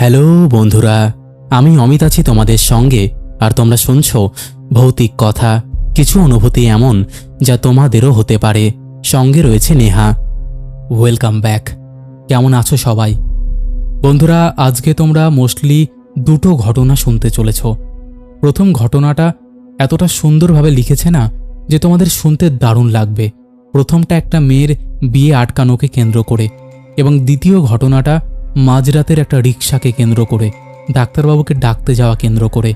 Hello বন্ধুরা, আমি অমিত আছি তোমাদের সঙ্গে, আর তোমরা শুনছো ভৌতিক কথা, কিছু অনুভূতি এমন যা তোমাদেরও হতে পারে। সঙ্গে রয়েছে নেহা। ওয়েলকাম ব্যাক কেমন আছো সবাই? বন্ধুরা, আজকে তোমরা মোস্টলি দুটো ঘটনা শুনতে চলেছ। প্রথম ঘটনাটা এতটা সুন্দরভাবে লিখেছে না যে তোমাদের শুনতে দারুণ লাগবে। প্রথমটা একটা মেয়ের বিয়ে আটকানোকে কেন্দ্র করে, এবং দ্বিতীয় ঘটনাটা মাঝরাতের একটা রিক্সাকে কেন্দ্র করে, ডাক্তারবাবুকে ডাকতে যাওয়া কেন্দ্র করে।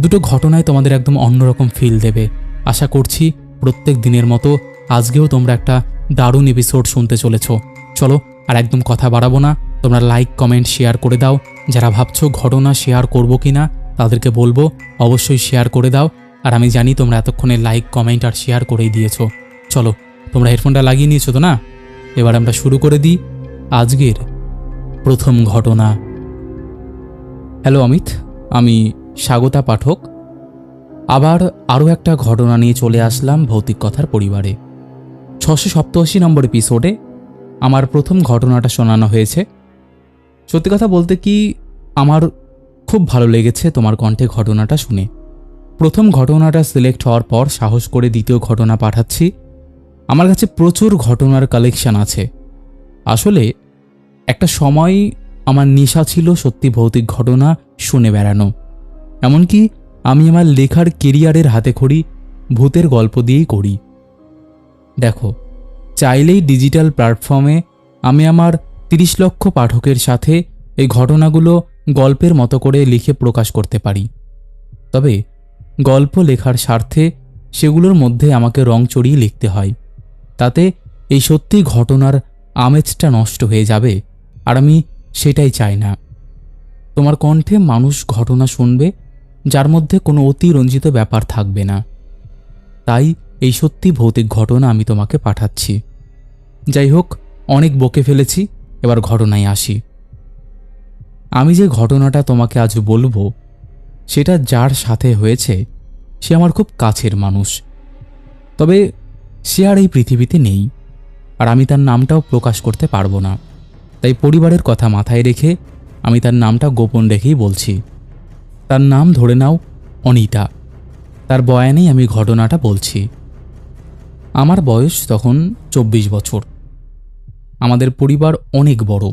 দুটো ঘটনায় তোমাদের একদম অন্যরকম ফিল দেবে। আশা করছি প্রত্যেক দিনের মতো আজকেও তোমরা একটা দারুণ এপিসোড শুনতে চলেছ। চলো আর একদম কথা বাড়াবো না। তোমরা লাইক কমেন্ট শেয়ার করে দাও। যারা ভাবছ ঘটনা শেয়ার করব কি না তাদেরকে বলব অবশ্যই শেয়ার করে দাও। আর আমি জানি তোমরা এতক্ষণে লাইক কমেন্ট আর শেয়ার করেই দিয়েছ। চলো, তোমরা হেডফোনটা লাগিয়ে নিয়েছো তো না? এবার আমরা শুরু করে দিই আজকের প্রথম ঘটনা। হ্যালো অমিত, আমি স্বাগতা পাঠক। আবার আরও একটা ঘটনা নিয়ে চলে আসলাম ভৌতিক কথার পরিবারে। ছশো সপ্তআশি নম্বর এপিসোডে আমার প্রথম ঘটনাটা শোনানো হয়েছে। সত্যি কথা বলতে কি, আমার খুব ভালো লেগেছে তোমার কণ্ঠে ঘটনাটা শুনে। প্রথম ঘটনাটা সিলেক্ট হওয়ার পর সাহস করে দ্বিতীয় ঘটনা পাঠাচ্ছি। আমার কাছে প্রচুর ঘটনার কালেকশন আছে। আসলে একটা সময় আমার নেশা ছিল সত্যি ভৌতিক ঘটনা শুনে বেড়ানো। এমনকি আমি আমার লেখার কেরিয়ারের হাতে খড়ি, ভূতের গল্প দিয়েই করি। দেখো, চাইলেই ডিজিটাল প্ল্যাটফর্মে আমি আমার তিরিশ লক্ষ পাঠকের সাথে এই ঘটনাগুলো গল্পের মতো করে লিখে প্রকাশ করতে পারি। তবে গল্প লেখার স্বার্থে সেগুলোর মধ্যে আমাকে রং চড়িয়ে লিখতে হয়। তাতে এই সত্যি ঘটনার আমেজটা নষ্ট হয়ে যাবে। আর আমি সেটাই চাই না। তোমার কণ্ঠে মানুষ ঘটনা শুনবে, যার মধ্যে কোনো অতিরঞ্জিত ব্যাপার থাকবে না। তাই এই সত্যি ভৌতিক ঘটনা আমি তোমাকে পাঠাচ্ছি। যাই হোক, অনেক বকে ফেলেছি, এবার ঘটনায় আসি। আমি যে ঘটনাটা তোমাকে আজ বলব, সেটা যার সাথে হয়েছে, সে আমার খুব কাছের মানুষ। তবে সে আর এই পৃথিবীতে নেই, আর আমি তার নামটাও প্রকাশ করতে পারব না। তাই পরিবারের কথা মাথায় রেখে আমি তার নামটা গোপন রেখেই বলছি। তার নাম ধরে নাও অনিতা। তার বয়ানেই আমি ঘটনাটা বলছি। আমার বয়স তখন চব্বিশ বছর। আমাদের পরিবার অনেক বড়।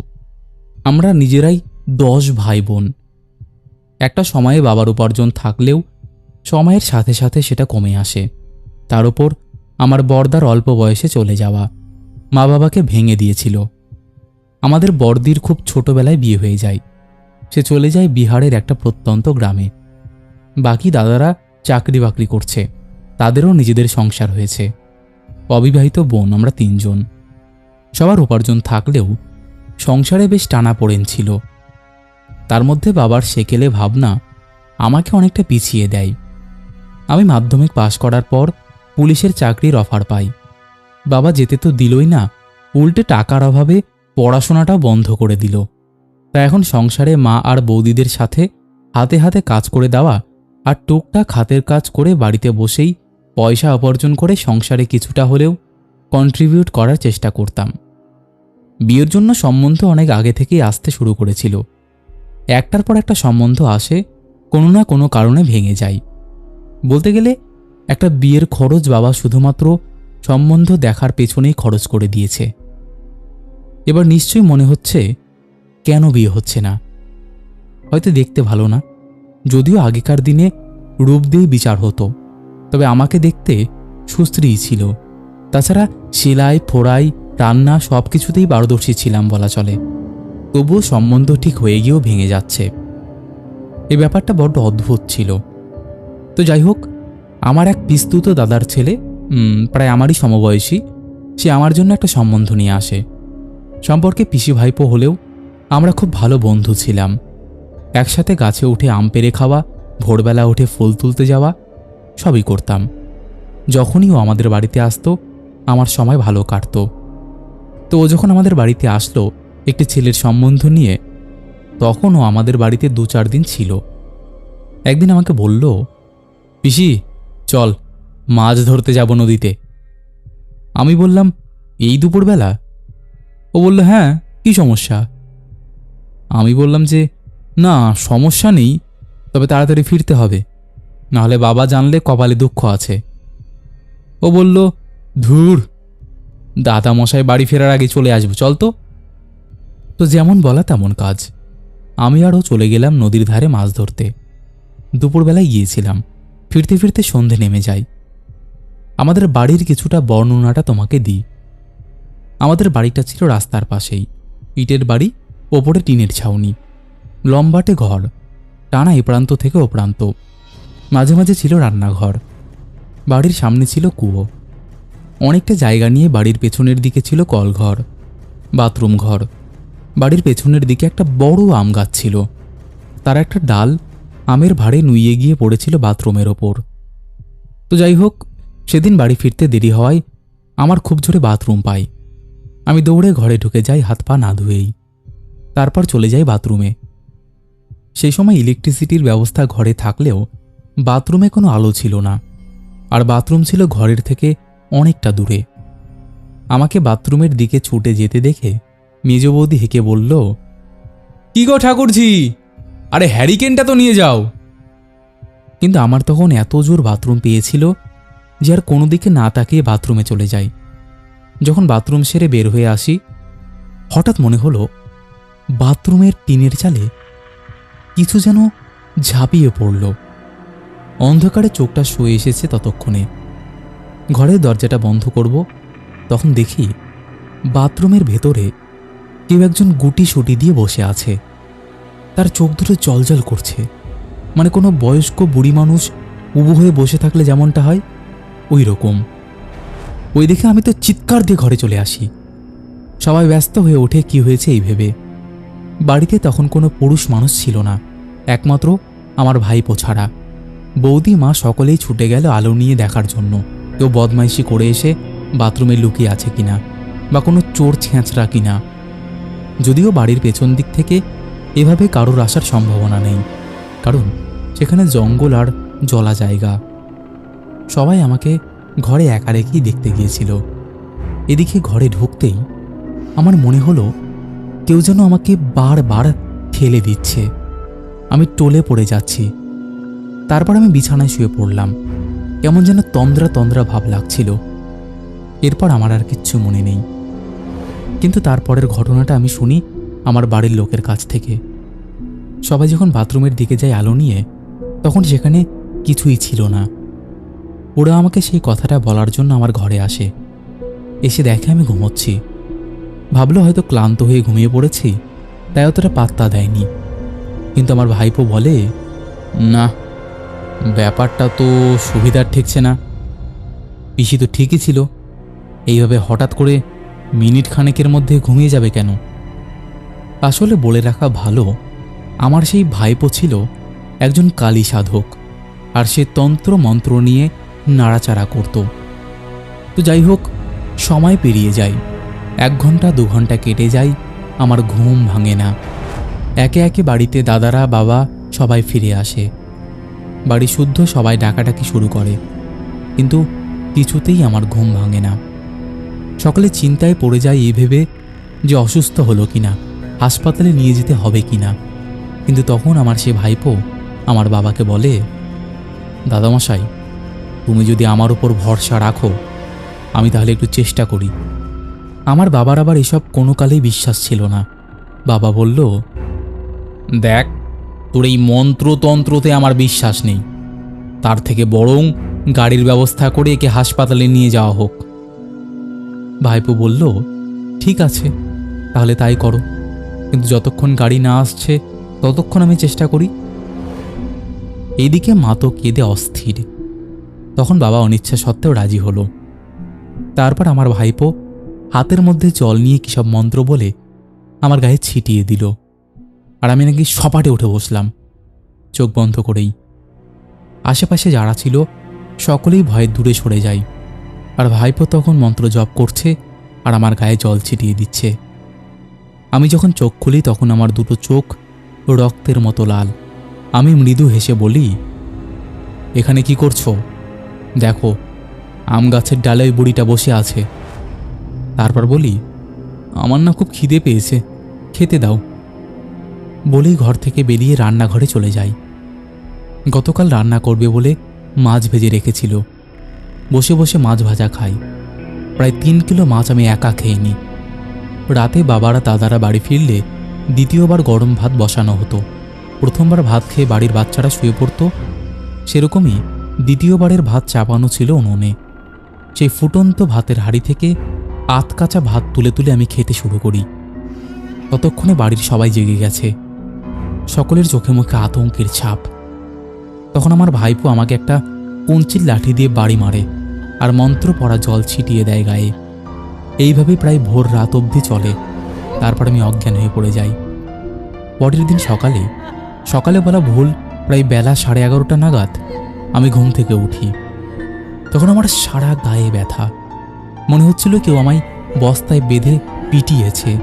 আমরা নিজেরাই দশ ভাই বোন একটা সময়ে বাবার উপার্জন থাকলেও সময়ের সাথে সাথে সেটা কমে আসে। তার উপর আমার বর্দার অল্প বয়সে চলে যাওয়া মা বাবাকে ভেঙে দিয়েছিল। আমাদের বর্দির খুব ছোটবেলায় বিয়ে হয়ে যায়। সে চলে যায় বিহারের একটা প্রত্যন্ত গ্রামে। বাকি দাদারা চাকরি বাকরি করছে। তাদেরও নিজেদের সংসার হয়েছে। অবিবাহিত বোন, আমরা তিনজন। সবার উপার্জন থাকলেও সংসারে বেশ টানা পড়েন ছিল। তার মধ্যে বাবার সেকেলে ভাবনা আমাকে অনেকটা পিছিয়ে দেয়। আমি মাধ্যমিক পাশ করার পর পুলিশের চাকরির অফার পাই। বাবা যেতে তো দিলই না, উল্টে টাকার অভাবে পড়াশোনাটাও বন্ধ করে দিল। তা এখন সংসারে মা আর বৌদিদের সাথে হাতে হাতে কাজ করে দেওয়া আর টুকটাক হাতের কাজ করে বাড়িতে বসেই পয়সা উপার্জন করে সংসারে কিছুটা হলেও কন্ট্রিবিউট করার চেষ্টা করতাম। বিয়ের জন্য সম্বন্ধ অনেক আগে থেকেই আসতে শুরু করেছিল। একটার পর একটা সম্বন্ধ আসে কোনো না কোনো কারণে ভেঙে যায়। বলতে গেলে একটা বিয়ের খরচ বাবা শুধুমাত্র সম্বন্ধ দেখার পেছনেই খরচ করে দিয়েছে। এবার নিশ্চয়ই মনে হচ্ছে কেন বিয়ে হচ্ছে না। হয়তো দেখতে ভালো না। যদিও আগেকার দিনে রূপ দিয়ে বিচার হতো, তবে আমাকে দেখতে সুস্ত্রী ছিল। তাছাড়া সেলাই, ফোড়াই, রান্না সব কিছুতেই পারদর্শী ছিলাম বলা চলে। তবুও সম্বন্ধ ঠিক হয়ে গিয়েও ভেঙে যাচ্ছে। এ ব্যাপারটা বড্ড অদ্ভুত ছিল। তো যাই হোক, আমার এক পিস্তুত দাদার ছেলে প্রায় আমারই সমবয়সী, সে আমার জন্য একটা সম্বন্ধ নিয়ে আসে। সম্পর্কে পিসি ভাইপো হলেও আমরা খুব ভালো বন্ধু ছিলাম। একসাথে গাছে উঠে আম পেরে খাওয়া, ভোরবেলা উঠে ফুল তুলতে যাওয়া, সবই করতাম। যখনই ও আমাদের বাড়িতে আসতো, আমার সময় ভালো কাটতো। তো ও যখন আমাদের বাড়িতে আসলো, একটি ছেলের সম্বন্ধ নিয়ে, তখন ও আমাদের বাড়িতে দু চার দিন ছিল। একদিন আমাকে বলল, পিসি, চল, মাছ ধরতে যাব নদীতে। আমি বললাম, এই দুপুরবেলা? ও বলল হ্যাঁ কি সমস্যা? আমি বললাম যে, না, সমস্যা নেই, তবে তাড়াতাড়ি ফিরতে হবে, নাহলে বাবা জানলে কপালে দুঃখ আছে। ও বলল, ধুর দাদা মশাই বাড়ি ফেরার আগে চলে আসব, চল তো। তো যেমন বলা তেমন কাজ। আমি আরও চলে গেলাম নদীর ধারে মাছ ধরতে। দুপুরবেলায় গিয়েছিলাম, ফিরতে ফিরতে সন্ধে নেমে যায় আমাদের বাড়ির কিছুটা বর্ণনাটা তোমাকে দিই। আমাদের বাড়িটা ছিল রাস্তার পাশেই। ইটের বাড়ি, ওপরে টিনের ছাউনি। লম্বাটে ঘর, টানা এ প্রান্ত থেকে ও প্রান্ত। মাঝে মাঝে ছিল রান্নাঘর। বাড়ির সামনে ছিল কুয়ো। অনেকটা জায়গা নিয়ে বাড়ির পেছনের দিকে ছিল কলঘর, বাথরুম ঘর। বাড়ির পেছনের দিকে একটা বড় আম গাছ ছিল। তার একটা ডাল আমের ভাড়ে নুইয়ে গিয়ে পড়েছিল বাথরুমের ওপর। তো যাই হোক, সেদিন বাড়ি ফিরতে দেরি হওয়ায় আমার খুব জোরে বাথরুম পাই আমি দৌড়ে ঘরে ঢুকে যাই, হাত পা না ধুয়েই। তারপর চলে যাই বাথরুমে। সেই সময় ইলেকট্রিসিটির ব্যবস্থা ঘরে থাকলেও বাথরুমে কোনো আলো ছিল না, আর বাথরুম ছিল ঘরের থেকে অনেকটা দূরে। আমাকে বাথরুমের দিকে ছুটে যেতে দেখে মেজ বৌদি হেঁকে বলল, কি গো ঠাকুরজি আরে হ্যারিকেনটা তো নিয়ে যাও। কিন্তু আমার তখন এত জোর বাথরুম পেয়েছিল যে আর কোনো দিকে না তাকিয়ে বাথরুমে চলে যাই। যখন বাথরুম সেরে বের হয়ে আসি, হঠাৎ মনে হলো বাথরুমের টিনের চালে কিছু যেন ঝাঁপিয়ে পড়ল। অন্ধকারে চোখটা শুয়ে এসেছে ততক্ষণে। ঘরের দরজাটা বন্ধ করব, তখন দেখি বাথরুমের ভেতরে কেউ একজন গুটি সুটি দিয়ে বসে আছে। তার চোখ দুটো জলজল করছে। মানে কোনো বয়স্ক বুড়ি মানুষ উবু হয়ে বসে থাকলে যেমনটা হয় ওই রকম ওই দেখে আমি তো চিৎকার দিয়ে ঘরে চলে আসি। সবাই ব্যস্ত হয়ে ওঠে কি হয়েছে এই ভেবে। বাড়িতে তখন কোনো পুরুষ মানুষ ছিল না, একমাত্র আমার ভাইপো ছাড়া। বৌদি, মা সকলেই ছুটে গেল আলো নিয়ে দেখার জন্য। কেউ বদমাইশি করে এসে বাথরুমে লুকিয়ে আছে কিনা বা কোনো চোর ছেঁচড়া কিনা। যদিও বাড়ির পেছন দিক থেকে এভাবে কারোর আসার সম্ভাবনা নেই, কারণ সেখানে জঙ্গল আর জলা জায়গা সবাই আমাকে ঘরে একা রেখেই দেখতে গিয়েছিল। এদিকে ঘরে ঢুকতেই আমার মনে হলো কেউ যেন আমাকে বারবার ঠেলে দিচ্ছে। আমি টলে পড়ে যাচ্ছি। তারপর আমি বিছানায় শুয়ে পড়লাম। কেমন যেন তন্দ্রা তন্দ্রা ভাব লাগছিল। এরপর আমার আর কিচ্ছু মনে নেই। কিন্তু তারপরের ঘটনাটা আমি শুনি আমার বাড়ির লোকের কাছ থেকে। সবাই যখন বাথরুমের দিকে যায় আলো নিয়ে, তখন সেখানে কিছুই ছিল না। ওরা আমাকে সেই কথাটা বলার জন্য আমার ঘরে আসে। এসে দেখে আমি ঘুমোচ্ছি। ভাবলো হয়তো ক্লান্ত হয়ে ঘুমিয়ে পড়েছি, তাই অতটা পাত্তা দেয়নি। কিন্তু আমার ভাইপো বলে, না, ব্যাপারটা তো সুবিধার ঠেকছে না। পিসি তো ঠিকই ছিল। এইভাবে হঠাৎ করে মিনিট খানেকের মধ্যে ঘুমিয়ে যাবে কেন? আসলে বলে রাখা ভালো, আমার সেই ভাইপো ছিল একজন কালী সাধক, আর সে তন্ত্র মন্ত্র নিয়ে নাড়াচাড়া করত। তো যাই হোক, সময় পেরিয়ে যায়। এক ঘণ্টা, দু ঘণ্টা কেটে যায়, আমার ঘুম ভাঙে না। একে একে বাড়িতে দাদারা, বাবা সবাই ফিরে আসে। বাড়ি শুদ্ধ সবাই ডাকাডাকি শুরু করে। কিন্তু কিছুতেই আমার ঘুম ভাঙে না। সকালে চিন্তায় পড়ে যায় এই ভেবে যে অসুস্থ হলো কিনা, হাসপাতালে নিয়ে যেতে হবে কিনা। কিন্তু তখন আমার সে ভাইপো আমার বাবাকে বলে, দাদামশাই তুমি যদি আমার উপর ভরসা রাখো, আমি তাহলে একটু চেষ্টা করি। আমার বাবার আবার এসব কোনো কালেই বিশ্বাস ছিল না। বাবা বলল, দেখ, তোর এই মন্ত্রতন্ত্রতে আমার বিশ্বাস নেই। তার থেকে বরং গাড়ির ব্যবস্থা করে একে হাসপাতালে নিয়ে যাওয়া হোক। ভাইপু বলল, ঠিক আছে, তাহলে তাই করো। কিন্তু যতক্ষণ গাড়ি না আসছে, ততক্ষণ আমি চেষ্টা করি। এদিকে মা তো কেঁদে অস্থির। তখন বাবা অনিচ্ছা সত্ত্বেও রাজি হলো। তারপর আমার ভাইপো হাতের মধ্যে জল নিয়ে কিসব মন্ত্র বলে আমার গায়ে ছিটিয়ে দিল। আর আমি নাকি সপাটে উঠে বসলাম, চোখ বন্ধ করেই। আশেপাশে যারা ছিল, সকলেই ভয়ে দূরে সরে যায়। আর ভাইপো তখন মন্ত্র জপ করছে আর আমার গায়ে জল ছিটিয়ে দিচ্ছে। আমি যখন চোখ খুলি তখন আমার দুটো চোখ রক্তের মতো লাল। আমি মৃদু হেসে বলি, এখানে কি করছ? দেখো, আম গাছের ডালে ওই বুড়িটা বসে আছে। তারপর বলি, আমার না খুব খিদে পেয়েছে, খেতে দাও। বলেই ঘর থেকে বেরিয়ে রান্নাঘরে চলে যাই। গতকাল রান্না করবে বলে মাছ ভেজে রেখেছিল। বসে বসে মাছ ভাজা খাই। প্রায় তিন কিলো মাছ আমি একা খেয়ে নিই রাতে বাবারা দাদারা বাড়ি ফিরলে দ্বিতীয়বার গরম ভাত বসানো হতো। প্রথমবার ভাত খেয়ে বাড়ির বাচ্চারা শুয়ে পড়তো, সেরকমই দ্বিতীয়বারের ভাত চাপানো ছিল উনুনে। সেই ফুটন্ত ভাতের হাড়ি থেকে আত কাঁচা ভাত তুলে তুলে আমি খেতে শুরু করি। ততক্ষণে বাড়ির সবাই জেগে গেছে। সকলের চোখে মুখে আতঙ্কের ছাপ। তখন আমার ভাইপো আমাকে একটা কঞ্চির লাঠি দিয়ে বাড়ি মারে আর মন্ত্র পড়া জল ছিটিয়ে দেয় গায়ে। এইভাবে প্রায় ভোর রাত অবধি চলে। তারপর আমি অজ্ঞান হয়ে পড়ে যাই। পরের দিন সকালে সকালে বলা ভুল প্রায় বেলা সাড়ে এগারোটা নাগাদ আমি ঘুম থেকে উঠি। তখন আমার সারা গায়ে ব্যথা। মনে হচ্ছিল কেউ আমায় বস্তায় বেঁধে পিটিয়েছে।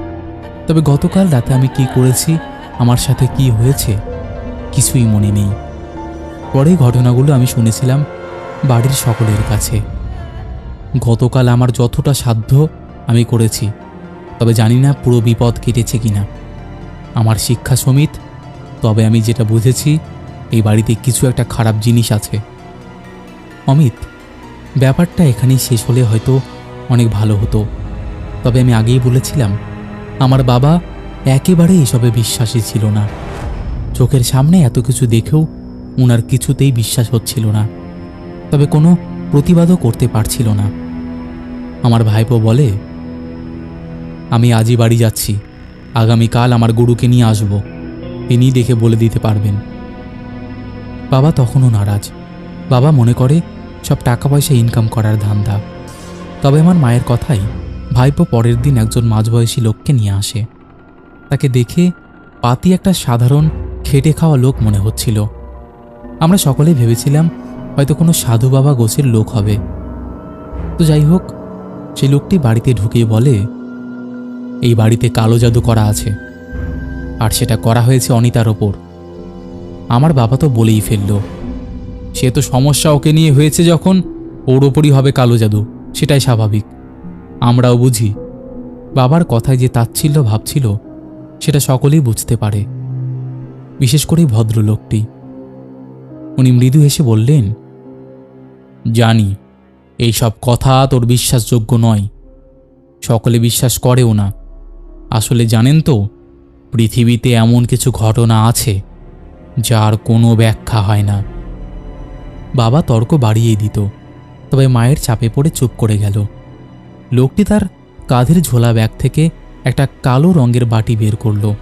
তবে গতকাল রাতে আমি কি করেছি, আমার সাথে কি হয়েছে, কিছুই মনে নেই। পরে ঘটনাগুলো আমি শুনেছিলাম বাড়ির সকলের কাছে। গতকাল আমার যতটা সাধ্য আমি করেছি, তবে জানি না পুরো বিপদ কেটেছে কিনা। আমার শিক্ষা সমিত, তবে আমি যেটা বুঝেছি এই বাড়িতে কিছু একটা খারাপ জিনিস আছে। অমিত, ব্যাপারটা এখানেই শেষ হলে হয়তো অনেক ভালো হতো। তবে আমি আগেই বলেছিলাম, আমার বাবা একেবারে এসবে বিশ্বাসী ছিল না। চোখের সামনে এত কিছু দেখেও ওনার কিছুতেই বিশ্বাস হচ্ছিল না। তবে কোনো প্রতিবাদও করতে পারছিল না। আমার ভাইপো বলে, আমি আজই বাড়ি যাচ্ছি। আগামীকাল আমার গুরুকে নিয়ে আসব। তিনি দেখে বলে দিতে পারবেন। বাবা তখনও নারাজ। বাবা মনে করে, সব টাকা পয়সা ইনকাম করার ধান্দা। তবে আমার মায়ের কথাই, ভাইপো পরের দিন একজন মাঝবয়সী লোককে নিয়ে আসে। তাকে দেখে পাতি একটা সাধারণ, খেটে খাওয়া লোক মনে হচ্ছিল। আমরা সকলে ভেবেছিলাম, হয়তো কোনো সাধু বাবা গোছের লোক হবে। তো যাই হোক সেই লোকটি বাড়িতে ঢুকিয়ে বলে, এই বাড়িতে কালো জাদু করা আছে। আর সেটা করা হয়েছে অনিতার ওপর। আমার বাবা তো বলেই ফেলল। সে তো সমস্যা ওকে নিয়ে হয়েছে যখন ওর ওপরই হবে কালো জাদু, সেটাই স্বাভাবিক। আমরাও বুঝি। বাবার কথায় যে তাচ্ছিল্য ভাবছিল, সেটা সকলেই বুঝতে পারে। বিশেষ করে ভদ্রলোকটি। উনি মৃদু হেসে বললেন, জানি এইসব কথা তোর বিশ্বাসযোগ্য নয়। সকলে বিশ্বাস করেও না। আসলে জানেন তো, পৃথিবীতে এমন কিছু ঘটনা আছে যার কোনো ব্যাখ্যা হয় না। বাবা তর্ক বাড়িয়ে দিত, তবে মায়ের চাপে পড়ে চুপ করে গেল। লোকটি তার কাঁধের ঝোলা ব্যাগ থেকে একটা কালো রঙের বাটি বের করল।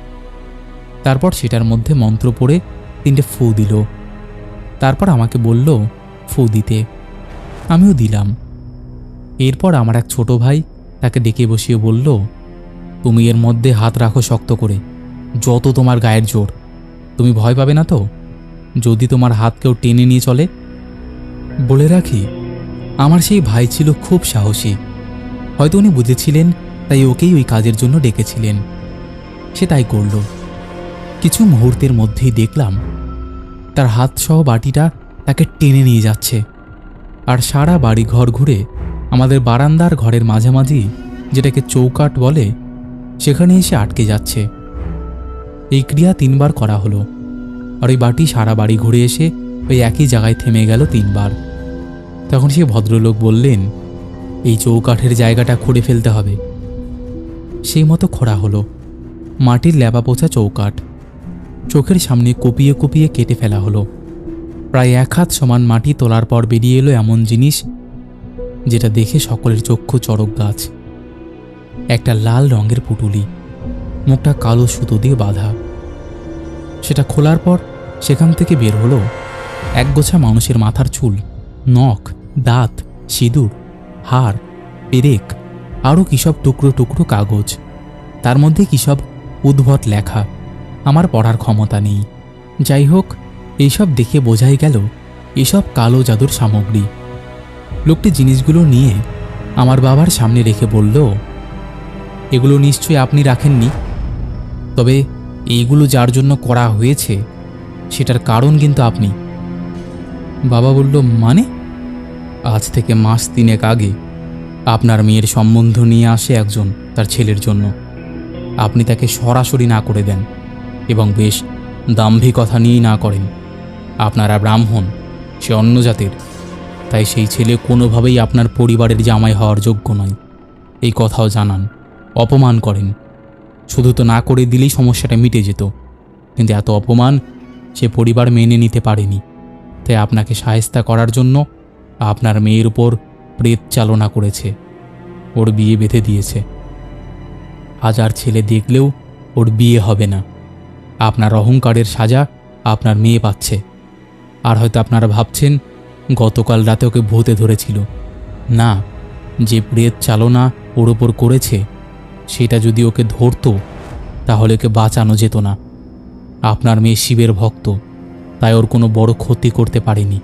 তারপর সেটার মধ্যে মন্ত্র পড়ে তিনটে ফু দিল। তারপর আমাকে বলল, ফু দিতে। আমিও দিলাম। এরপর আমার এক ছোট ভাই তাকে ডেকে বসিয়ে বলল, তুমি এর মধ্যে হাত রাখো শক্ত করে, যত তোমার গায়ের জোর। তুমি ভয় পাবে না তো? যদি তোমার হাত কেউ টেনে নিয়ে চলে? বলে রাখি, আমার সেই ভাই ছিল খুব সাহসী। হয়তো উনি বুঝেছিলেন, তাই ওকেই ওই কাজের জন্য ডেকেছিলেন। সে তাই করল। কিছু মুহূর্তের মধ্যেই দেখলাম, তার হাতসহ বাটিটা তাকে টেনে নিয়ে যাচ্ছে। আর সারা বাড়ি ঘর ঘুরে আমাদের বারান্দার ঘরের মাঝামাঝি, যেটাকে চৌকাট বলে, সেখানে এসে আটকে যাচ্ছে। এই ক্রিয়া তিনবার করা হলো। আর ওই বাটি সারা বাড়ি ঘুরে এসে ওই একই জায়গায় থেমে গেল তিনবার। তখন সে ভদ্রলোক বললেন, এই চৌকাঠের জায়গাটা খুঁড়ে ফেলতে হবে। সেই মতো খোঁড়া হলো, মাটির ল্যাপা পোছা চৌকাঠ। চোখের সামনে কপিয়ে কপিয়ে কেটে ফেলা হলো। প্রায় এক হাত সমান মাটি তোলার পর বেরিয়ে এলো এমন জিনিস যেটা দেখে সকলের চক্ষু চড়ক গাছ। একটা লাল রঙের পুটুলি, মুখটা কালো সুতো দিয়ে বাঁধা। সেটা খোলার পর সেখান থেকে বের হলো একগোছা মানুষের মাথার চুল, নখ, দাঁত, সিঁদুর, হাড়, পেরেক, আরও কিসব টুকরো টুকরো কাগজ। তার মধ্যে কিসব উদ্ভট লেখা, আমার পড়ার ক্ষমতা নেই। যাই হোক, এইসব দেখে বোঝাই গেল এসব কালো জাদুর সামগ্রী। লোকটি জিনিসগুলো নিয়ে আমার বাবার সামনে রেখে বলল, এগুলো নিশ্চয়ই আপনি রাখেননি। তবে এইগুলো যার জন্য করা হয়েছে, সেটার কারণ কিন্তু আপনি। বাবা বলল মানে? আজ থেকে মাস তিনেক আগে আপনার মেয়ের সম্বন্ধ নিয়ে আসে একজন তার ছেলের জন্য। আপনি তাকে সরাসরি না করে দেন এবং বেশ দাম্ভিকতা নিয়েই না করেন। আপনারা ব্রাহ্মণ, সে অন্য জাতের। তাই সেই ছেলে কোনোভাবেই আপনার পরিবারের জামাই হওয়ার যোগ্য নয়। এই কথাও জানান, অপমান করেন। শুধু তো না করে দিলেই সমস্যাটা মিটে যেত। কিন্তু এত অপমান সে পরিবার মেনে নিতে পারেনি। তাই আপনাকে সাহেস্তা করার জন্য আপনার মেয়ের উপর প্রেত চালনা করেছে। ওর বিয়ে বেঁধে দিয়েছে। হাজার ছেলে দেখলেও ওর বিয়ে হবে না। আপনার অহংকারের সাজা আপনার মেয়ে পাচ্ছে। আর হয়তো আপনারা ভাবছেন, গতকাল রাতে ওকে ভূতে ধরেছিল। না, যে প্রেত চালনা ওর ওপর করেছে সেটা যদি ওকে ধরতো, তাহলে ওকে বাঁচানো যেত না। আপনার মেয়ে শিবের ভক্ত, তাই ওর কোনো বড় ক্ষতি করতে পারেনি।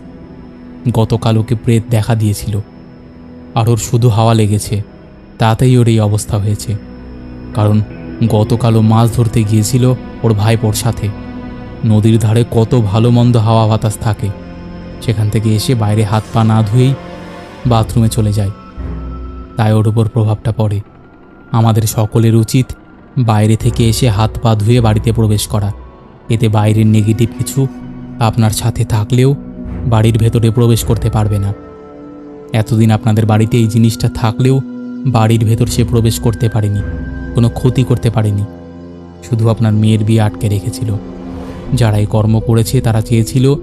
গতকাল ওকে প্রেত দেখা দিয়েছিল, আর ওর শুধু হাওয়া লেগেছে, তাতেই ওর এই অবস্থা হয়েছে। কারণ গতকালও মাছ ধরতে গিয়েছিল ওর ভাইপোর সাথে। নদীর ধারে কত ভালো মন্দ হাওয়া বাতাস থাকে। সেখান থেকে এসে বাইরে হাত পা না ধুয়েই বাথরুমে চলে যায়। তাই ওর উপর প্রভাবটা পড়ে। আমাদের সকলের উচিত বাইরে থেকে এসে হাত পা ধুয়ে বাড়িতে প্রবেশ করা। এতে বাইরের নেগেটিভ কিছু আপনার সাথে থাকলেও বাড়ির ভেতরে প্রবেশ করতে পারবে না। এতদিন আপনাদের বাড়িতে এই জিনিসটা থাকলেও বাড়ির ভেতর সে প্রবেশ করতে পারেনি, কোনো ক্ষতি করতে পারেনি। শুধু আপনার মেয়ের বিয়ে আটকে রেখেছিল। যারা এই কর্ম করেছে তারা চেয়েছিল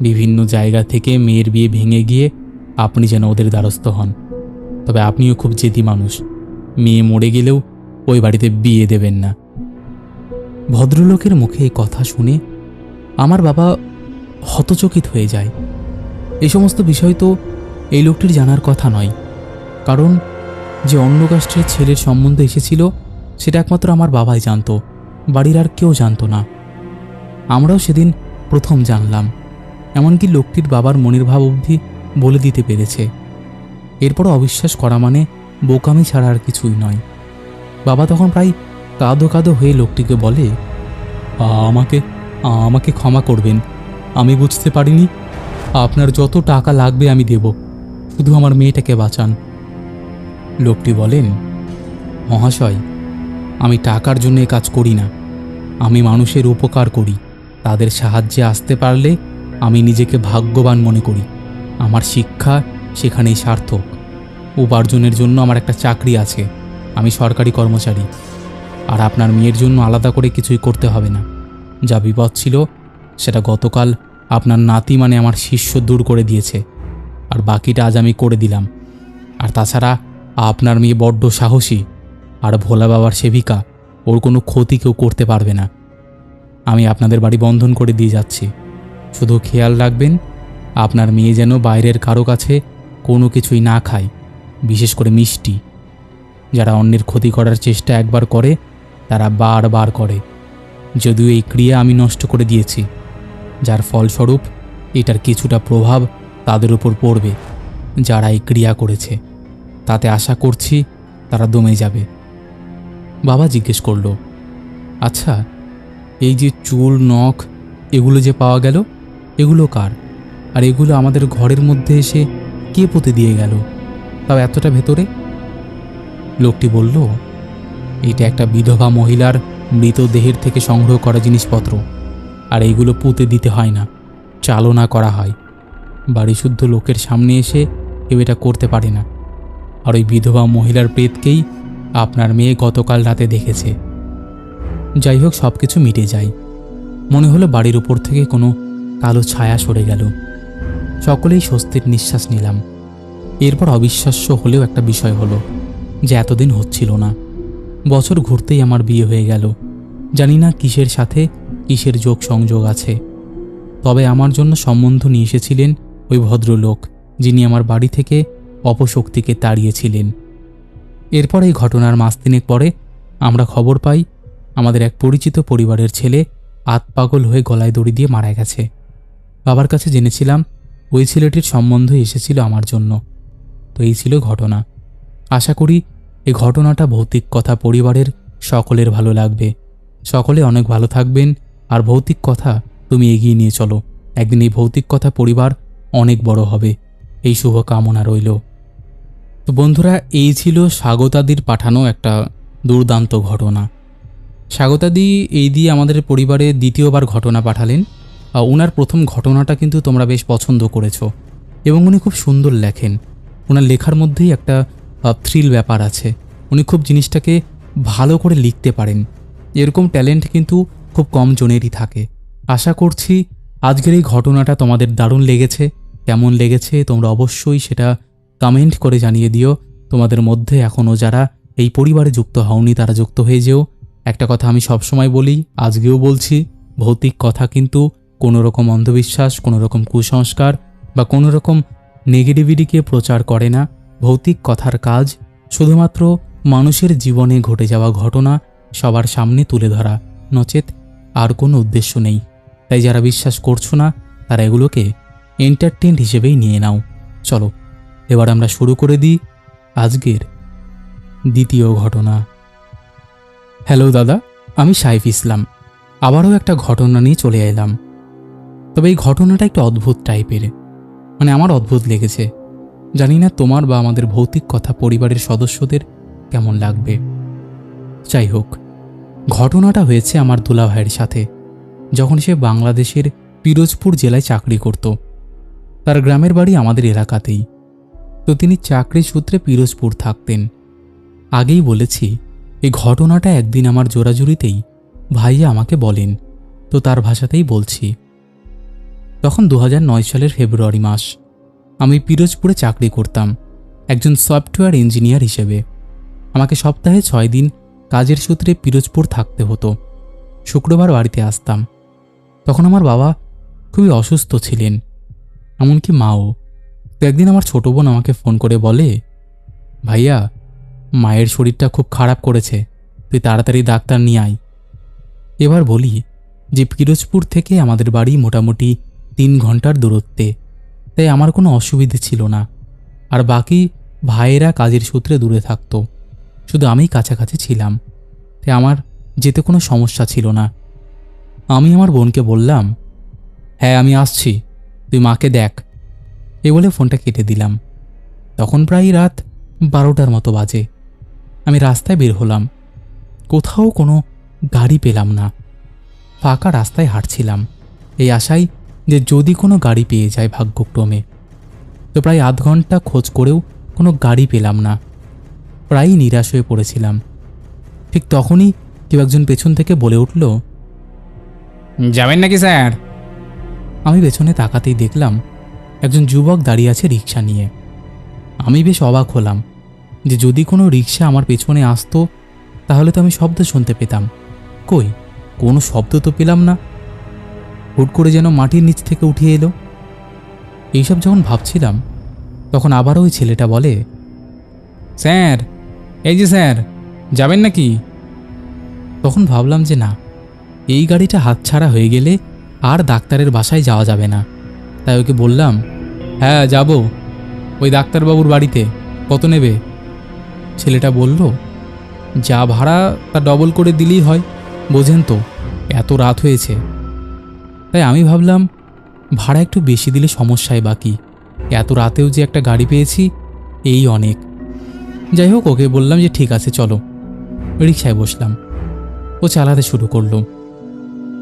বিভিন্ন জায়গা থেকে মেয়ের বিয়ে ভেঙে গিয়ে আপনি যেন ওদের দ্বারস্থ হন। তবে আপনিও খুব জেদি মানুষ। মেয়ে মরে গেলেও ওই বাড়িতে বিয়ে দেবেন না। ভদ্রলোকের মুখে এই কথা শুনে আমার বাবা হতচকিত হয়ে যায়। এই সমস্ত বিষয় তো এই লোকটির জানার কথা নয়, কারণ যে অন্য কাস্টের ছেলের সম্বন্ধে এসেছিল সেটা একমাত্র আমার বাবাই জানতো, বাড়ির আর কেউ জানতো না। আমরাও সেদিন প্রথম জানলাম, এমনকি লোকটির বাবার মনের ভাব অবধি বলে দিতে পেরেছে। এরপর অবিশ্বাস করা মানে বোকামি ছাড়া আর কিছুই নয়। বাবা তখন প্রায় কাঁদো কাঁদো হয়ে লোকটিকে বলে আমাকে আমাকে ক্ষমা করবেন। আমি বুঝতে পারিনি। আপনার যত টাকা লাগবে আমি দেব। শুধু আমার মেয়েটাকে বাঁচান। লোকটি বলেন, মহাশয়, আমি টাকার জন্য কাজ করি না। আমি মানুষের উপকার করি। তাদের সাহায্যে আসতে পারলে আমি নিজেকে ভাগ্যবান মনে করি। আমার শিক্ষা সেখানেই সার্থক। উপার্জনের জন্য আমার একটা চাকরি আছে। আমি সরকারি কর্মচারী। আর আপনার মেয়ের জন্য আলাদা করে কিছুই করতে হবে না। যা বিপদ ছিল, সেটা গতকাল আপনার নাতি মানে আমার শিষ্য দূর করে দিয়েছে। আর বাকিটা আজ আমি করে দিলাম। আর তাছাড়া আপনার মেয়ে বড্ড সাহসী। আর ভোলা বাবার সেবিকা, ওর কোনো ক্ষতি কেউ করতে পারবে না। আমি আপনাদের বাড়ি বন্ধন করে দিয়ে যাচ্ছি। শুধু খেয়াল রাখবেন, আপনার মেয়ে যেন বাইরের কারও কাছে কোনো কিছুই না খায়। বিশেষ করে মিষ্টি। যারা অন্যের ক্ষতি করার চেষ্টা একবার করে, তারা বারবার করে। যদিও এই ক্রিয়া আমি নষ্ট করে দিয়েছি, যার ফলস্বরূপ এটার কিছুটা প্রভাব তাদের উপর পড়বে, যারা এই ক্রিয়া করেছে। তাতে আশা করছি তারা দমে যাবে। বাবা জিজ্ঞেস করল আচ্ছা এই যে চুল, নখ, এগুলো যে পাওয়া গেল, এগুলো কার? আর এগুলো আমাদের ঘরের মধ্যে এসে কে পুঁতে দিয়ে গেল? তাও এতটা ভেতরে? লোকটি বলল, এটা একটা বিধবা মহিলার মৃতদেহের থেকে সংগ্রহ করা জিনিসপত্র, আর এইগুলো পুঁতে দিতে হয় না, চালনা করা হয়। বাড়িশুদ্ধ লোকের সামনে এসে কেউ এটা করতে পারে না। আর ওই বিধবা মহিলার প্রেতকেই আপনার মেয়ে গতকাল রাতে দেখেছে। যাই হোক সব কিছু মিটে যায়। মনে হলো বাড়ির উপর থেকে কোনো কালো ছায়া সরে গেল। সকলেই স্বস্তির নিঃশ্বাস নিলাম। এরপর অবিশ্বাস্য হলেও একটা বিষয় হলো যে এতদিন হচ্ছিল না। বছর ঘুরতেই আমার বিয়ে হয়ে গেল। জানি না কিসের সাথে কিসের যোগ সংযোগ আছে। তবে আমার জন্য সম্বন্ধ নিয়ে এসেছিলেন ওই ভদ্রলোক, যিনি আমার বাড়ি থেকে অপশক্তিকে তাড়িয়েছিলেন। এরপর এই ঘটনার মাস তিনেক পরে আমরা খবর পাই, আমাদের এক পরিচিত পরিবারের ছেলে আতপাগল হয়ে গলায় দড়ি দিয়ে মারা গেছে। বাবার কাছে জেনেছিলাম ওই ছেলেটির সম্বন্ধ এসেছিল আমার জন্য। তো এই ছিল ঘটনা। আশা করি এই ঘটনাটা ভৌতিক কথা পরিবারের সকলের ভালো লাগবে। সকলে অনেক ভালো থাকবেন আর ভৌতিক কথা তুমি এগিয়ে নিয়ে চলো। একদিন এই ভৌতিক কথা পরিবার অনেক বড় হবে। এই শুভ কামনা রইল। তো বন্ধুরা, এই ছিল স্বাগতাদির পাঠানো একটা দুর্দান্ত ঘটনা। স্বাগতাদি, এই দিয়ে আমাদের পরিবারে দ্বিতীয়বার ঘটনা পাঠালেন। ওনার প্রথম ঘটনাটা কিন্তু তোমরা বেশ পছন্দ করেছ এবং উনি খুব সুন্দর লেখেন। ওনার লেখার মধ্যেই একটা থ্রিল ব্যাপার আছে। উনি খুব জিনিসটাকে ভালো করে লিখতে পারেন। এরকম ট্যালেন্ট কিন্তু খুব কম জনেরই থাকে। আশা করছি আজকের এই ঘটনাটা তোমাদের দারুণ লেগেছে। কেমন লেগেছে তোমরা অবশ্যই সেটা কমেন্ট করে জানিয়ে দিও। তোমাদের মধ্যে এখনও যারা এই পরিবারে যুক্ত হওনি, তারা যুক্ত হয়ে যেও। একটা কথা আমি সবসময় বলি, আজকেও বলছি, ভৌতিক কথা কিন্তু কোনো রকম অন্ধবিশ্বাস কোনো রকম কুসংস্কার বা কোনো রকম নেগেটিভিটিকে প্রচার করে না, ভৌতিক কথার কাজ, শুধুমাত্র মানুষের জীবনে ঘটে যাওয়া ঘটনা সবার সামনে তুলে ধরা, নচেত আর কোনো উদ্দেশ্য নেই। তাই যারা বিশ্বাস করছ না, তারা এগুলোকে এন্টারটেন্ট হিসেবেই নিয়ে নাও। চলো, এবার আমরা শুরু করে দিই আজকের দ্বিতীয় ঘটনা। হ্যালো দাদা, আমি সাইফ ইসলাম। আবারও একটা ঘটনা নিয়ে চলে এলাম। তবে এই ঘটনাটা একটু অদ্ভুত টাইপের মানে আমার অদ্ভুত লেগেছে। জানি না তোমার বা আমাদের ভৌতিক কথা পরিবারের সদস্যদের কেমন লাগবে। যাই হোক ঘটনাটা হয়েছে আমার দুলা ভাইয়ের সাথে, যখন সে বাংলাদেশের পিরোজপুর জেলায় চাকরি করত। তার গ্রামের বাড়ি আমাদের এলাকাতেই। তো তিনি চাকরি সূত্রে পিরোজপুর থাকতেন। আগেই বলেছি, এই ঘটনাটা একদিন আমার জোরাজুরিতেই ভাইয়া আমাকে বলেন। তো তার ভাষাতেই বলছি তখন দু হাজার নয় সালের ফেব্রুয়ারি মাস। আমি পিরোজপুরে চাকরি করতাম, একজন সফটওয়্যার ইঞ্জিনিয়ার হিসেবে। আমাকে সপ্তাহে ছয় দিন কাজের সূত্রে পিরোজপুর থাকতে হতো। শুক্রবার বাড়িতে আসতাম। তখন আমার বাবা খুবই অসুস্থ ছিলেন, এমনকি মাও। তো একদিন আমার ছোট বোন আমাকে ফোন করে বলে, ভাইয়া, মায়ের শরীরটা খুব খারাপ করেছে, তুই তাড়াতাড়ি ডাক্তার নিয়ে আয়। এবার বলি যে পিরোজপুর থেকে আমাদের বাড়ি মোটামুটি তিন ঘণ্টার দূরত্বে, তাই আমার কোনো অসুবিধে ছিল না। আর বাকি ভাইয়েরা কাজের সূত্রে দূরে থাকতো। শুধু আমি কাছাকাছি ছিলাম, তাই আমার যেতে কোনো সমস্যা ছিল না। আমি আমার বোনকে বললাম হ্যাঁ আমি আসছি, তুই মাকে দেখ। এ বলে ফোনটা কেটে দিলাম। তখন প্রায় রাত বারোটার মতো বাজে। আমি রাস্তায় বের হলাম। কোথাও কোনো গাড়ি পেলাম না। ফাঁকা রাস্তায় হাঁটছিলাম। এই আশায় যে যদি কোনো গাড়ি পেয়ে যায় ভাগ্যক্রমে, তো প্রায় আধ ঘণ্টা খোঁজ করেও কোনো গাড়ি পেলাম না। প্রায়ই নিরাশ হয়ে পড়েছিলাম। ঠিক তখনই কেউ একজন পেছন থেকে বলে উঠল, যাবেন নাকি স্যার? আমি পেছনে তাকাতেই দেখলাম একজন যুবক দাঁড়িয়ে আছে রিক্সা নিয়ে। আমি বেশ অবাক হলাম যে যদি কোনো রিক্সা আমার পেছনে আসতো, তাহলে তো আমি শব্দ শুনতে পেতাম। কই, কোনো শব্দ তো পেলাম না। হুট করে যেন মাটির নিচ থেকে উঠিয়ে এলো। এইসব যখন ভাবছিলাম, তখন আবারও ওই ছেলেটা বলে, স্যার, এই যে স্যার, যাবেন নাকি? তখন ভাবলাম যে না, এই গাড়িটা হাতছাড়া হয়ে গেলে আর ডাক্তারের বাসায় যাওয়া যাবে না। তাই ওকে বললাম হ্যাঁ যাব। ওই ডাক্তারবাবুর বাড়িতে, কত নেবে? ছেলেটা বলল, যা ভাড়া তা ডবল করে দিলেই হয়, বোঝেন তো, এত রাত হয়েছে। তাই আমি ভাবলাম, ভাড়া একটু বেশি দিলে সমস্যায় বাকি এত রাতেও যে একটা গাড়ি পেয়েছি, এই অনেক। যাই হোক, ওকে বললাম যে ঠিক আছে, চলো। রিক্সায় বসলাম। ও চালাতে শুরু করল।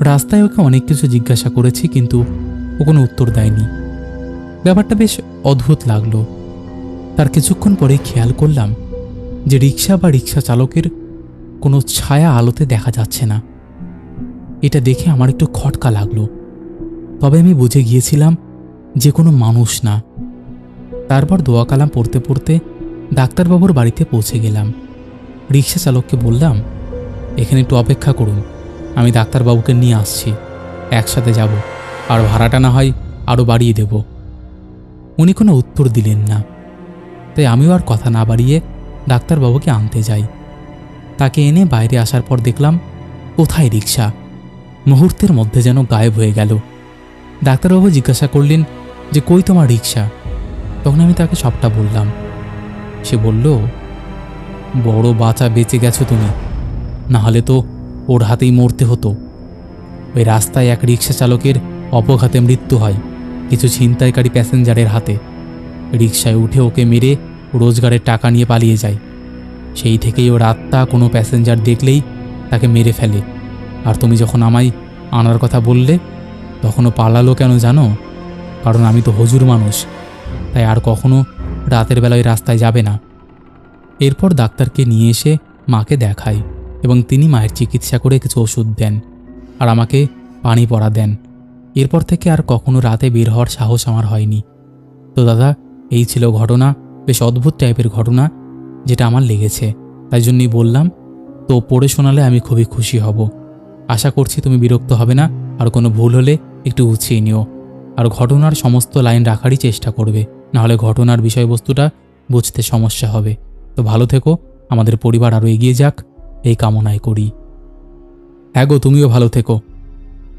রাস্তায় ওকে অনেক কিছু জিজ্ঞাসা করেছি, কিন্তু ও কোনো উত্তর দেয়নি। ব্যাপারটা বেশ অদ্ভুত লাগল। তার কিছুক্ষণ পরে খেয়াল করলাম যে রিক্সা বা রিক্সা চালকের কোনো ছায়া আলোতে দেখা যাচ্ছে না। এটা দেখে আমার একটু খটকা লাগল। তবে আমি বুঝে গিয়েছিলাম যে কোনো মানুষ না। তারপর দোয়া কালাম পড়তে পড়তে ডাক্তারবাবুর বাড়িতে পৌঁছে গেলাম। রিক্সা চালককে বললাম, এখানে একটু অপেক্ষা করুন, আমি ডাক্তারবাবুকে নিয়ে আসছি, একসাথে যাব, আর ভাড়াটা না হয় আরও বাড়িয়ে দেব। উনি কোনো উত্তর দিলেন না। তাই আমিও আর কথা না বাড়িয়ে ডাক্তারবাবুকে আনতে যাই। তাকে এনে বাইরে আসার পর দেখলাম, কোথায় রিক্সা? মুহূর্তের মধ্যে যেন গায়েব হয়ে গেল। ডাক্তারবাবু জিজ্ঞাসা করলেন যে, কই তোমার রিক্সা? তখন আমি তাকে সবটা বললাম। সে বলল, বড় বাঁচা বেঁচে গেছো তুমি না হলে তো ওর হাতেই মরতে হতো। ওই রাস্তায় এক রিক্সা চালকের অপঘাতে মৃত্যু হয়, কিছু ছিনতাইকারী প্যাসেঞ্জারের হাতে। রিক্সায় উঠে ওকে মেরে রোজগারের টাকা নিয়ে পালিয়ে যায়। সেই থেকেই ওর আত্মা কোনো প্যাসেঞ্জার দেখলেই তাকে মেরে ফেলে। আর তুমি যখন আমায় আনার কথা বললে তখনও পালালো কেন জানো? কারণ আমি তো হজুর মানুষ, তাই আর কখনো রাতের বেলায় রাস্তায় যাবে না। এরপর ডাক্তারকে নিয়ে এসে মাকে দেখাই এবং তিনি মায়ের চিকিৎসা করে কিছু ওষুধ দেন আর আমাকে পানি পড়া দেন। এরপর থেকে আর কখনো রাতে বের হওয়ার সাহস আমার হয়নি। তো দাদা, এই ছিল ঘটনা, বেশ অদ্ভুত টাইপের ঘটনা, যেটা আমার লেগেছে। তাই জন্যই বললাম, তো পড়ে শোনালে আমি খুবই খুশি হব। আশা করছি তুমি বিরক্ত হবে না। আর কোনো ভুল হলে একটু উছিয়ে নিও। আর ঘটনার সমস্ত লাইন রাখারই চেষ্টা করবে। নাহলে ঘটনার বিষয়বস্তুটা বুঝতে সমস্যা হবে। তো ভালো থেকো, আমাদের পরিবার আরও এগিয়ে যাক, এই কামনায় করি। হ্যাঁ গো, তুমিও ভালো থেকো।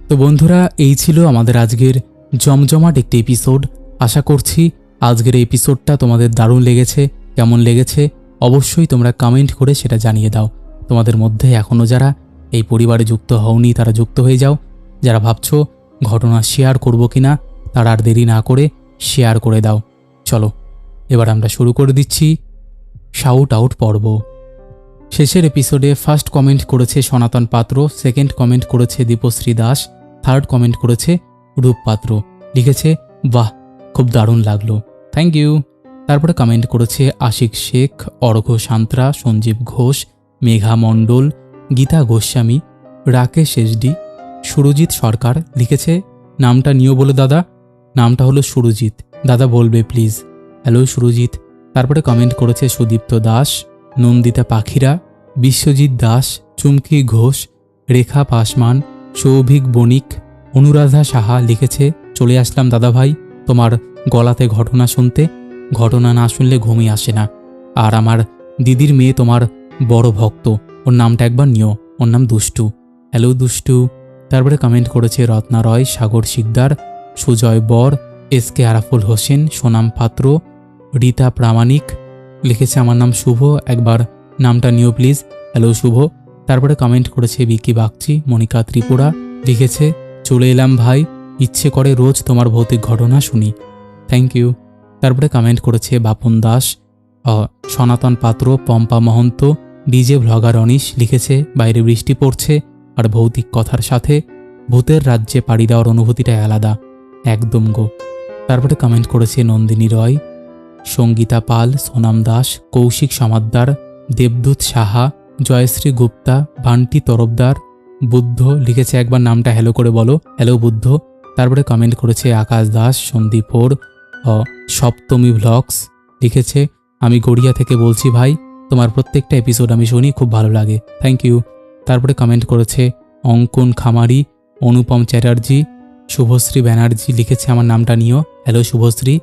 তো বন্ধুরা, এই ছিল আমাদের আজকের জমজমাট একটি এপিসোড। আশা করছি আজকের এপিসোডটা তোমাদের দারুণ লেগেছে। কেমন লেগেছে? অবশ্যই তোমরা কমেন্ট করে সেটা জানিয়ে দাও। তোমাদের মধ্যে এখনও যারা এই পরিবারে যুক্ত হওনি, তারা যুক্ত হয়ে যাও। যারা ভাবছ ঘটনা শেয়ার করব কি না তারা আর দেরি না করে শেয়ার করে দাও। চলো, এবার আমরা শুরু করে দিচ্ছি শাউট আউট পর্ব। শেষের এপিসোডে ফার্স্ট কমেন্ট করেছে সনাতন পাত্র সেকেন্ড কমেন্ট করেছে দীপশ্রী দাস থার্ড কমেন্ট করেছে রূপ পাত্র। লিখেছে, বাহ, খুব দারুণ লাগল। থ্যাংক ইউ তারপরে কমেন্ট করেছে আশিক শেখ, অর্ঘ্য সান্ত্রা, সঞ্জীব ঘোষ, মেঘা মণ্ডল, গীতা গোস্বামী, রাকেশ এসডি সুরজিৎ সরকার লিখেছে, নামটা নিও বলে দাদা। নামটা হলো সুরজিৎ। দাদা বলবে, প্লিজ। হ্যালো সুরজিৎ। তারপরে কমেন্ট করেছে সুদীপ্ত দাস, নন্দিতা পাখিরা, বিশ্বজিৎ দাস, চুমকি ঘোষ, রেখা পাসমান, সৌভিক বণিক, অনুরাধা সাহা লিখেছে, চলে আসলাম দাদাভাই তোমার গলাতে ঘটনা শুনতে। ঘটনা না শুনলে ঘুমিয়ে আসে না। আর আমার দিদির মেয়ে তোমার বড় ভক্ত। ওর নামটা একবার নিও। ওর নাম দুষ্টু। হ্যালো দুষ্টু। তারপরে কমেন্ট করেছে রত্না রয়, সাগর শিকদার, সুজয় বর, এস কে আরাফুল হোসেন, সোনাম পাত্র, রীতা প্রামাণিক, লিখেছে আমার নাম শুভ, একবার নামটা নিও প্লিজ হ্যালো শুভ। তারপরে কমেন্ট করেছে বিকি বাগচি, মনিকা ত্রিপুরা, লিখেছে, চলে এলাম ভাই, ইচ্ছে করে রোজ তোমার ভৌতিক ঘটনা শুনি। থ্যাংক ইউ তারপরে কমেন্ট করেছে বাপন দাস সনাতন পাত্র, পম্পা মহন্ত, ডিজে ভ্লগার অনিশ, লিখেছে, বাইরে বৃষ্টি পড়ছে। আর ভৌতিক কথার সাথে ভূতের রাজ্যে পাড়ি দেওয়ার অনুভূতিটাই আলাদা, একদম গো। তারপরে কমেন্ট করেছে নন্দিনী রয়, সঙ্গীতা পাল, সোনাম দাস, কৌশিক সমাদ্দার, দেবদূত সাহা, জয়শ্রী গুপ্তা ভান্টি তরফদার, বুদ্ধ লিখেছে একবার নামটা হ্যালো করে বলো হ্যালো বুদ্ধ। তারপরে কমেন্ট করেছে আকাশ দাস, সন্দীপ ওর সপ্তমী ভ্লগস লিখেছে, আমি গড়িয়া থেকে বলছি ভাই, তোমার প্রত্যেকটা এপিসোড আমি শুনি, খুব ভালো লাগে। থ্যাংক ইউ তারপরে কমেন্ট করেছে, অঙ্কন খামারি, অনুপম চ্যাটার্জি, শুভশ্রী ব্যানার্জি লিখেছে আমার নামটা নিও হ্যালো শুভশ্রী।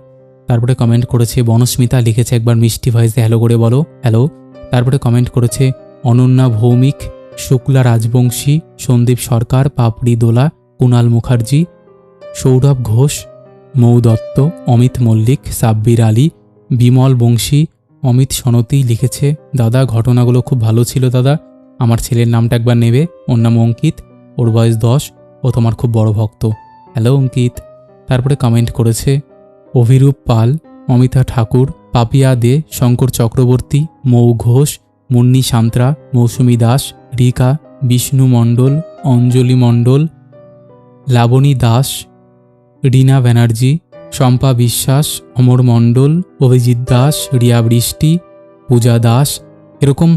তারপরে কমেন্ট করেছে, বনস্মিতা লিখেছে একবার মিষ্টি ভয়েসে হ্যালো করে বলো হ্যালো তারপরে কমেন্ট করেছে, অনন্যা ভৌমিক, শুক্লা রাজবংশী, সন্দীপ সরকার, পাপড়ি দোলা, কুণাল মুখার্জি, সৌরভ ঘোষ, মৌ দত্ত, অমিত মল্লিক, সাব্বির আলী, বিমল বংশী, অমিত সনতি লিখেছে, দাদা ঘটনাগুলো খুব ভালো ছিল দাদা। আমার ছেলের নামটা একবার নেবে। ওর নাম অঙ্কিত। ওর বয়স দশ। ও তোমার খুব বড় ভক্ত। হ্যালো অঙ্কিত। তারপরে কমেন্ট করেছে, অভিরূপ পাল, অমিতা ঠাকুর, পাপিয়া দে, শঙ্কর চক্রবর্তী, মৌ ঘোষ, মুন্নি সান্ত্রা মৌসুমী দাস, রিকা, বিষ্ণু মণ্ডল, অঞ্জলি মণ্ডল, লাবণী দাস, রীনা ব্যানার্জি, শম্পা বিশ্বাস, অমর মণ্ডল, অভিজিৎ দাস, রিয়া বৃষ্টি, পূজা দাস। এরকম